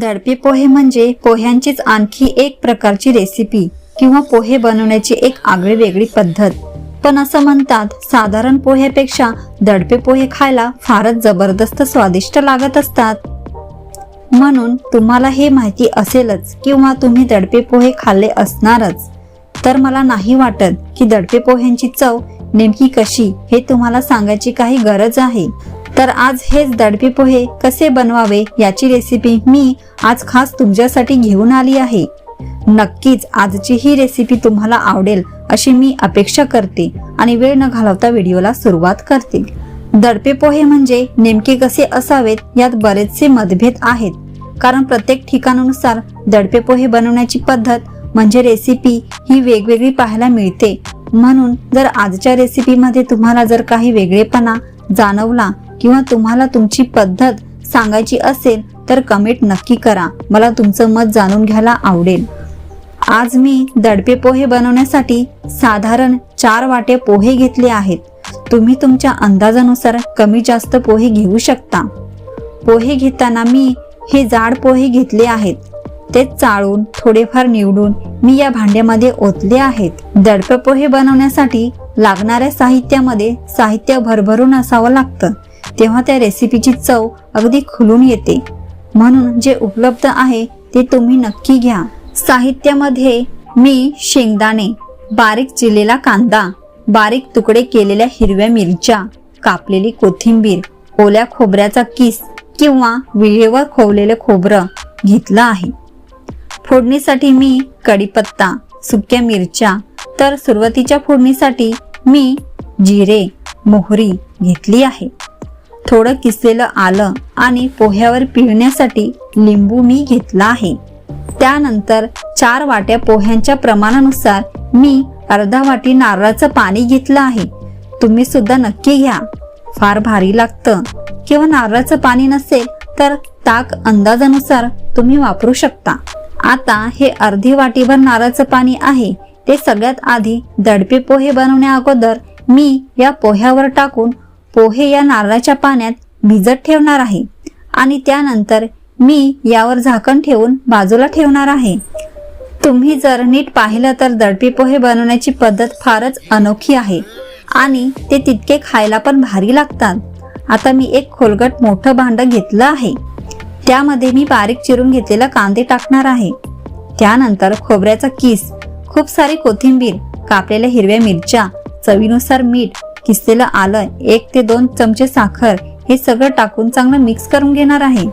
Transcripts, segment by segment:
दडपे पोहे म्हणजे पोह्यांचीच आणखी एक प्रकारची रेसिपी किंवा पोहे बनवण्याची एक आगळी वेगळी पद्धत. पण असं म्हणतात साधारण पोह्यापेक्षा दडपे पोहे खायला फारच जबरदस्त स्वादिष्ट लागत असतात. म्हणून तुम्हाला हे माहिती असेलच किंवा तुम्ही दडपे पोहे खाल्ले असणारच. तर मला नाही वाटत की दडपे पोह्यांची चव नेमकी कशी हे तुम्हाला सांगायची काही गरज आहे. तर आज हेच दडपी पोहे कसे बनवावे याची रेसिपी मी आज खास तुमच्यासाठी घेऊन आली आहे. नक्कीच आजची ही रेसिपी तुम्हाला आवडेल अशी मी अपेक्षा करते आणि वेळ न घालवता व्हिडिओला सुरुवात करते. दडपे पोहे म्हणजे नेमके कसे असावेत यात बरेचसे मतभेद आहेत. कारण प्रत्येक ठिकाणानुसार दडपे पोहे बनवण्याची पद्धत म्हणजे रेसिपी ही वेगवेगळी पाहायला मिळते. म्हणून जर आजच्या रेसिपीमध्ये तुम्हाला जर काही वेगळेपणा जाणवला किंवा तुम्हाला तुमची पद्धत सांगायची असेल तर कमेंट नक्की करा. मला तुमचं मत जाणून घ्यायला आवडेल. आज मी दडपे पोहे बनवण्यासाठी साधारण चार वाटे पोहे घेतले आहेत. तुम्ही तुमच्या अंदाजानुसार कमी जास्त पोहे घेऊ शकता. पोहे घेताना मी हे जाड पोहे घेतले आहेत. ते चाळून थोडेफार निवडून मी या भांड्यामध्ये ओतले आहेत. दडपे पोहे बनवण्यासाठी लागणाऱ्या साहित्यामध्ये साहित्य भरभरून असावं लागतं. तेव्हा त्या रेसिपीची चव अगदी खुलून येते. म्हणून जे उपलब्ध आहे ते तुम्ही नक्की घ्या. साहित्यामध्ये मी शेंगदाणे बारीक चिरलेला कांदा बारीक तुकडे केलेल्या हिरव्या मिरच्या कापलेली कोथिंबीर ओल्या खोबऱ्याचा किस किंवा विळेवर खोवलेलं खोबरं घेतलं आहे. फोडणीसाठी मी कढीपत्ता सुक्या मिरच्या तर सुरुवातीच्या फोडणीसाठी मी जिरे मोहरी घेतली आहे. थोडं किसलेलं आलं आणि पोह्यावर पिळण्यासाठी लिंबू मी घेतला आहे. त्यानंतर चार वाट्या पोह्यांच्या प्रमाणानुसार मी अर्धा वाटी नारळाचं पाणी घेतलं आहे. तुम्ही सुद्धा नक्की घ्या. फार भारी लागतं. किंवा नारळाचं पाणी नसेल तर ताक अंदाजानुसार तुम्ही वापरू शकता. आता हे अर्धी वाटीभर नारळाचं पाणी आहे. ते सगळ्यात आधी दडपे पोहे बनवण्या अगोदर मी या पोह्यावर टाकून पोहे या नारळाच्या पाण्यात भिजत ठेवणार आहे. आणि त्यानंतर मी यावर झाकण ठेवून बाजूला ठेवणार आहे. तुम्ही जर नीट पाहिलं तर दडपे पोहे बनवण्याची पद्धत फारच अनोखी आहे. आणि ते तितके खायला पण भारी लागतात. आता मी एक खोलगट मोठं भांड घेतलं आहे. त्यामध्ये मी बारीक चिरून घेतलेला कांदे टाकणार आहे. त्यानंतर खोबऱ्याचा किस खूप सारी कोथिंबीर कापलेल्या हिरव्या मिरच्या चवीनुसार मीठ किसलेलं आलं एक ते दोन चमचे साखर हे सगळं टाकून चांगलं मिक्स करून घेणार आहे.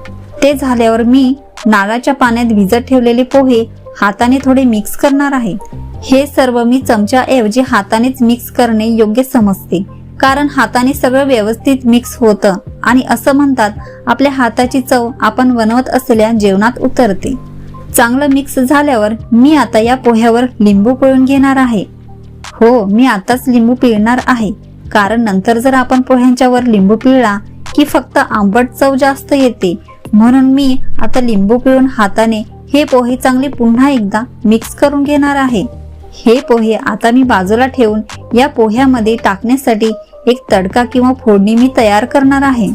ते झाल्यावर मी नारळाच्या पाण्यात भिजत ठेवलेले पोहे हाताने थोडे मिक्स करणार आहे. हे सर्व मी चमच्याऐवजी हातानेच मिक्स करणे योग्य समजते कारण हाताने सगळं व्यवस्थित मिक्स होतं आणि असं म्हणतात आपल्या हाताची चव आपण बनवत असलेल्या जेवणात उतरते. चांगलं मिक्स झाल्यावर मी आता या पोह्यावर लिंबू पिळून घेणार आहे. हो मी आताच लिंबू पिळणार आहे. कारण नंतर जर आपण पोह्यांच्यावर लिंबू पिळला की फक्त आंबट चव जास्त येते म्हणून मी आता लिंबू पिळून हाताने हे पोहे चांगले पुन्हा एकदा मिक्स करून घेणार आहे. हे पोहे आता मी बाजूला ठेवून या पोह्यामध्ये टाकण्यासाठी एक तडका किंवा फोडणी मी तयार करणार आहे.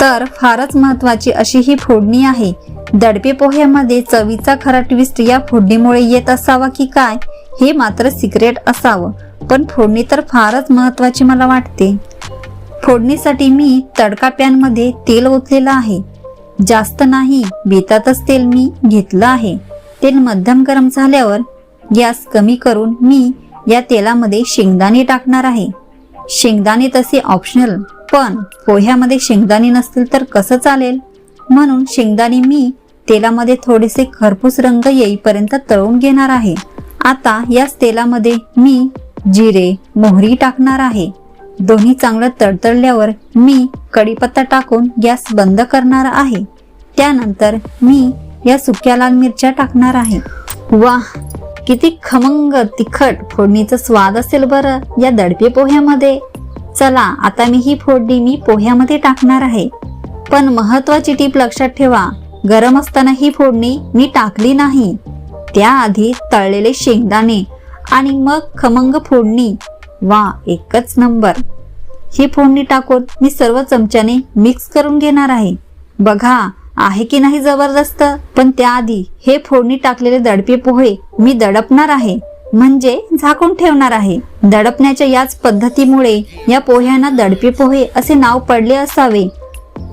तर फारच महत्वाची अशी ही फोडणी आहे. दडपे पोह्यामध्ये चवीचा खरा ट्विस्ट या फोडणीमुळे येत असावा की काय हे मात्र सिक्रेट असावं. पण फोडणी तर फारच महत्वाची मला वाटते. फोडणीसाठी मी तडका पॅनमध्ये तेल ओतलेलं आहे. जास्त नाही बेतातच तेल मी घेतलं आहे. तेल मध्यम गरम झाल्यावर गॅस कमी करून मी या तेलामध्ये शेंगदाणे टाकणार आहे. शेंगदाणे तसे ऑप्शनल पण पोह्यामध्ये शेंगदाणे नसतील तर कसं चालेल? म्हणून शेंगदाणे मी तेलामध्ये थोडेसे खरपूस रंग येईपर्यंत तळून घेणार आहे. आता याच तेलामध्ये मी जिरे मोहरी टाकणार आहे. दोन्ही चांगलं तडतडल्यावर मी कढीपत्ता टाकून गॅस बंद करणार आहे. त्यानंतर मी या सुक्या लाल मिरच्या टाकणार आहे. वा किती खमंग तिखट. फोडणीचा स्वाद असेल बरं या दडपे पोह्यामध्ये. चला आता मी ही फोडणी मी पोह्यामध्ये टाकणार आहे. पण महत्वाची टीप लक्षात ठेवा गरम असताना ही फोडणी मी टाकली नाही. त्याआधी तळलेले शेंगदाणे आणि मग खमंग फोडणी. वा एकच नंबर. ही फोडणी टाकून मी सर्व चमच्याने मिक्स करून घेणार आहे. बघा आहे की नाही जबरदस्त? पण त्याआधी हे फोडणी टाकलेले दडपे पोहे मी दडपणार आहे. म्हणजे झाकून ठेवणार आहे. दडपण्याच्या याच पद्धतीमुळे या पोह्यांना दडपे पोहे असे नाव पडले असावे.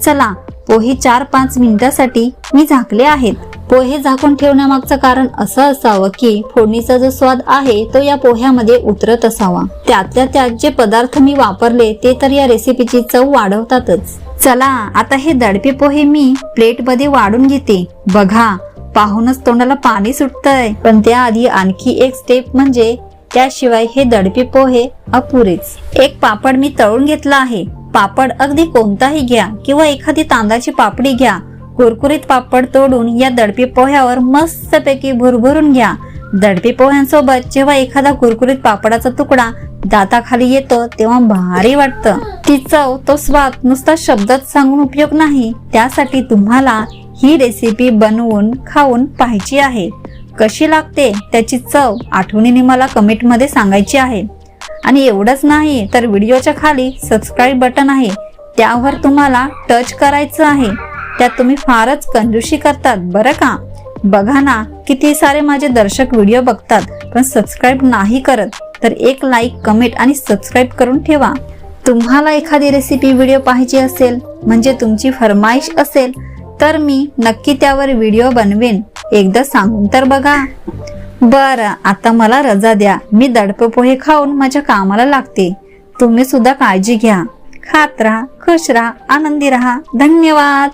चला पोहे चार पाच मिनिटासाठी मी झाकले आहेत. पोहे झाकून ठेवण्यामागचं कारण असं असावं की फोडणीचा जो स्वाद आहे तो या पोह्यामध्ये उतरत असावा. त्यातल्या त्यात जे पदार्थ मी वापरले ते तर या रेसिपीची चव वाढवतातच. चला आता हे दडपे पोहे मी प्लेटमध्ये वाढून घेते. बघा पाहूनच तोंडाला पाणी सुटतंय. पण त्याआधी आणखी एक स्टेप म्हणजे त्याशिवाय हे दडपे पोहे अपुरेच. एक पापड मी तळून घेतला आहे. पापड अगदी कोणताही घ्या किंवा एखादी तांदळाची पापडी घ्या. कुरकुरीत पापड तोडून या दडपी पोह्यावर मस्तपैकी भुरभरून घ्या. दडपी पोह्यांसोबत जेव्हा एखादा कुरकुरीत पापडाचा तुकडा दाताखाली येतो तेव्हा भारी वाटतं. ती चव तो स्वाद नुसता शब्दात सांगून उपयोग नाही. त्यासाठी तुम्हाला ही रेसिपी बनवून खाऊन पाहायची आहे. कशी लागते त्याची चव आठवणीने मला कमेंटमध्ये सांगायची आहे. आणि एवढंच नाही तर व्हिडिओच्या खाली सबस्क्राईब बटन आहे. त्यावर तुम्हाला टच करायचं आहे. त्यात तुम्ही फारच कंजूशी करतात बरं का? बघा ना किती सारे माझे दर्शक व्हिडिओ बघतात पण सबस्क्राईब नाही करत तर एक लाईक कमेंट आणि सबस्क्राईब करून ठेवा. तुम्हाला एखादी रेसिपी व्हिडिओ पाहिजे असेल म्हणजे तुमची फरमाईश असेल तर मी नक्की त्यावर व्हिडिओ बनवेन. एकदा सांगून तर बघा. बरं आता मला रजा द्या. मी दडप पोहे खाऊन माझ्या कामाला लागते. तुम्ही सुद्धा काळजी घ्या. खात राहा खुश राहा आनंदी राहा. धन्यवाद.